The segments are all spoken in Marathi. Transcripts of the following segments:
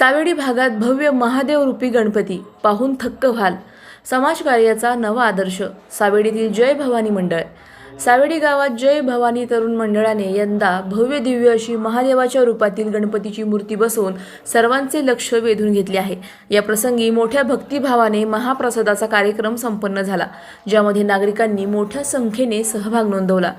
सावेडी भागात भव्य महादेवरूपी गणपती पाहून थक्क व्हाल. समाजकार्याचा नवा आदर्श. सावेडीतील जय भवानी मंडळ. सावेडी गावात जय भवानी तरुण मंडळाने यंदा भव्य दिव्य अशी महादेवाच्या रूपातील गणपतीची मूर्ती बसवून सर्वांचे लक्ष वेधून घेतले आहे. या प्रसंगी मोठ्या भक्तिभावाने महाप्रसादाचा कार्यक्रम संपन्न झाला ज्यामध्ये नागरिकांनी मोठ्या संख्येने सहभाग नोंदवला.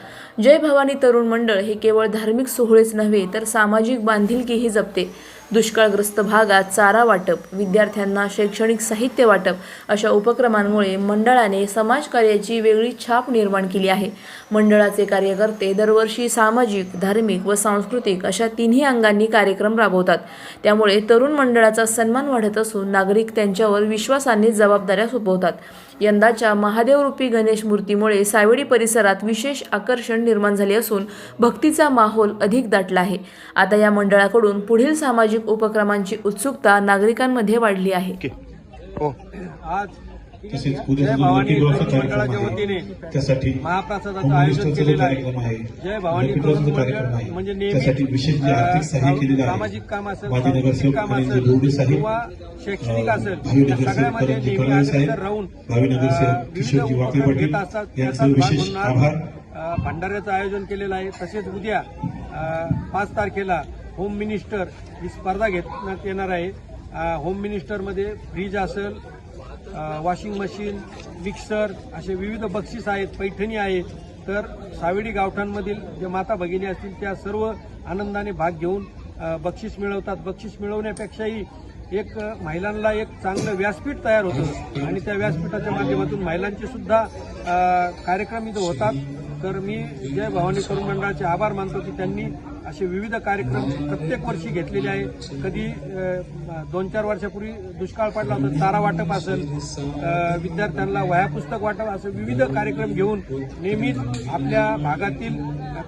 जय भवानी तरुण मंडळ हे केवळ धार्मिक सोहळेच नव्हे तर सामाजिक बांधिलकीही जपते. दुष्काळग्रस्त भागात चारा वाटप विद्यार्थ्यांना शैक्षणिक साहित्य वाटप अशा उपक्रमांमुळे मंडळाने समाजकार्याची वेगळी छाप निर्माण केली आहे. मंडळाचे कार्यकर्ते दरवर्षी सामाजिक धार्मिक व सांस्कृतिक अशा तिन्ही अंगांनी कार्यक्रम राबवतात. त्यामुळे तरुण मंडळाचा सन्मान वाढत असून नागरिक त्यांच्यावर विश्वासाने जबाबदाऱ्या सोपवतात. यंदाच्या महादेवरूपी गणेश मूर्तीमुळे सावेडी परिसरात विशेष आकर्षण निर्माण झाले असून भक्तीचा माहोल अधिक दाटला आहे. आता या मंडळाकडून पुढील सामाजिक उपक्रमांची उत्सुकता नागरिकांमध्ये वाढली आहे. ओके. हो. आज तसेच जय भवानी मंडळाच्या वतीने त्यासाठी महाप्रसादाचं आयोजन केलेलं आहे. जय भवानी कार्यक्रम म्हणजे नेहमी त्यासाठी विशेष जे आर्थिक सहाय्य केलेलं आहे. सामाजिक काम असेल सांस्कृतिक काम किंवा शैक्षणिक असेल सगळ्यामध्ये नेहमी राहून विविध घेत असतात भाग म्हणून भंडाऱ्याचं आयोजन केलेलं आहे. तसेच उद्या पाच तारखेला होम मिनिस्टर ही स्पर्धा घेण्यात येणार आहे. होम मिनिस्टरमध्ये फ्रीज असेल वॉशिंग मशीन मिक्सर असे विविध बक्षीस आहेत पैठणी आहे तर सावेडी गावठांमधील जे माता भगिनी असतील त्या सर्व आनंदाने भाग घेऊन बक्षीस मिळवतात. बक्षीस मिळवण्यापेक्षाही एक महिलांना एक चांगलं व्यासपीठ तयार होतं. आणि त्या व्यासपीठाच्या माध्यमातून महिलांचे सुद्धा कार्यक्रम इथं होतात. तर मी जय भवानी तरुण मंडळाचे आभार मानतो की त्यांनी असे विविध कार्यक्रम प्रत्येक वर्षी घेतलेले आहे. कधी दोन चार वर्षापूर्वी दुष्काळ पडला होता चारा वाटप असेल विद्यार्थ्यांना वह्या पुस्तक वाटप असं विविध कार्यक्रम घेऊन नेहमीच आपल्या भागातील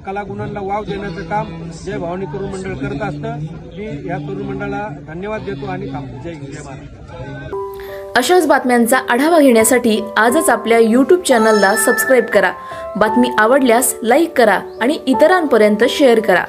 कलागुणांना वाव देण्याचं काम जय भवानी तरुण मंडळ करत असतं. मी या तरुण मंडळाला धन्यवाद देतो आणि जय जय महाराज अशाच बातम्यांचा आढावा घेण्यासाठी आजच आपल्या यूट्यूब चॅनलला सबस्क्राईब करा. बातमी आवडल्यास लाईक करा आणि इतरांपर्यंत शेअर करा.